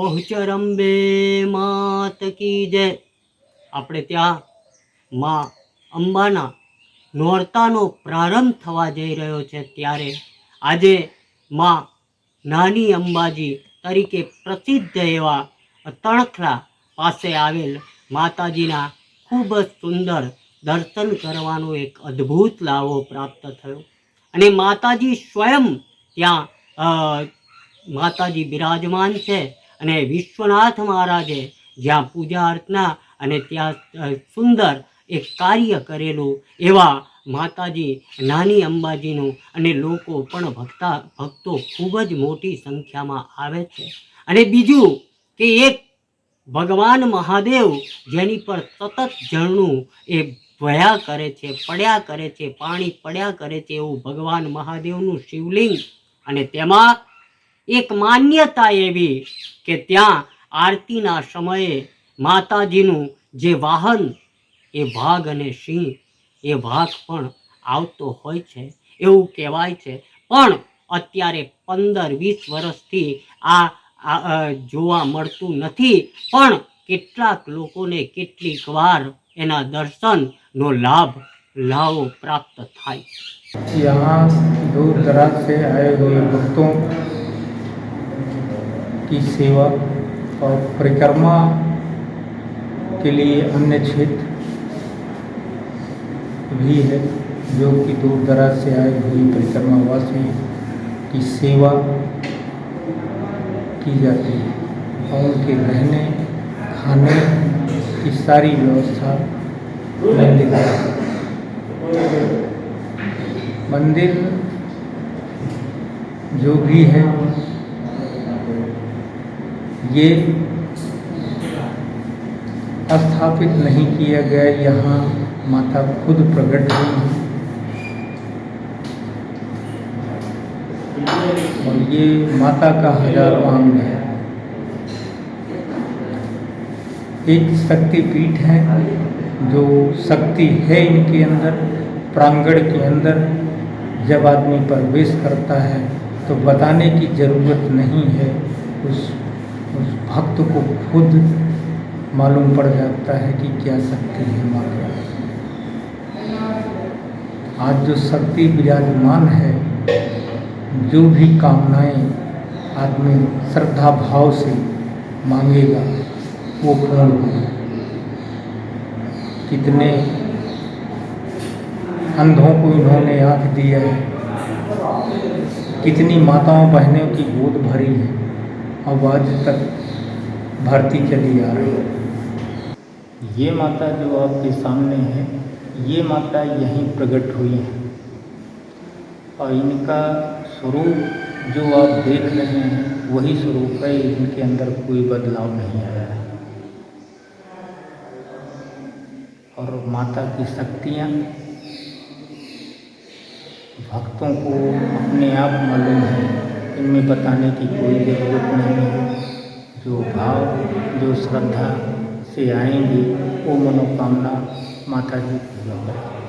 બહુચરંબે માત કી જય. આપણે ત્યાં માં અંબાના નોરતાનો પ્રારંભ થવા જઈ રહ્યો છે ત્યારે આજે માં નાની અંબાજી તરીકે પ્રસિદ્ધ એવા તણખલા પાસે આવેલ માતાજીના ખૂબ જ સુંદર દર્શન કરવાનો એક અદ્ભુત લાવો પ્રાપ્ત થયો. અને માતાજી સ્વયં ત્યાં માતાજી બિરાજમાન છે. અને વિશ્વનાથ મહારાજે જ્યાં પૂજા અર્ચના અને ત્યાં સુંદર એક કાર્ય કરેલું એવા માતાજી, નાની અંબાજીનું અને લોકો પણ ભક્તા, ભક્તો ખૂબ જ મોટી સંખ્યામાં આવે છે. અને બીજું કે એક ભગવાન મહાદેવ જેની પર સતત ઝરણું એ વહ્યા કરે છે, પડ્યા કરે છે, પાણી પડ્યા કરે છે એવું ભગવાન મહાદેવનું શિવલિંગ અને તેમાં એક માન્યતા એવી કે ત્યાં આરતીના સમયે માતાજીનું જે વાહન એ વાઘ અને સિંહ એ વાઘ પણ આવતો હોય છે એવું કહેવાય છે પણ અત્યારે પંદર વીસ વર્ષથી આ આ, અ, જોવા મળતું નથી પણ કેટલાક લોકોને કેટલીક વાર એના દર્શનનો લાભ લાવો પ્રાપ્ત થાય यहाँ दूर दराज से आए हुए भक्तों की सेवा और परिक्रमा के लिए अन्य क्षेत्र भी है, जो कि दूर दराज से आए हुए परिक्रमा परिक्रमावासी की सेवा की जाती है। और उनके रहने, खाने की सारी व्यवस्था मंदिर मंदिर जो भी है ये स्थापित नहीं किया गया, यहाँ माता खुद प्रकट हुई हैं। और ये माता का हज़ारों अंग है एक शक्ति पीठ है, जो शक्ति है इनके अंदर, प्रांगण के अंदर जब आदमी प्रवेश करता है तो बताने की ज़रूरत नहीं है, उस उस भक्त को खुद मालूम पड़ जाता है कि क्या शक्ति है माँ का आज जो शक्ति विराजमान है, जो भी कामनाएँ आदमी श्रद्धा भाव से मांगेगा, वो पूर्ण होगा कितने अंधों को इन्होंने आँख दिया है, कितनी माताओं बहनों की गोद भरी है। अब आज तक भरती चली आ रही है। ये माता जो आपके सामने है, ये माता यहीं प्रकट हुई है। और इनका स्वरूप जो आप देख रहे हैं, वही स्वरूप है, इनके अंदर कोई बदलाव नहीं आया है। और माता की शक्तियाँ, भक्तों को अपने आप मालूम है। इनमें बताने की कोई ज़रूरत नहीं। जो भाव जो श्रद्धा से आएँगे वो मनोकामना माता जी पूरा करें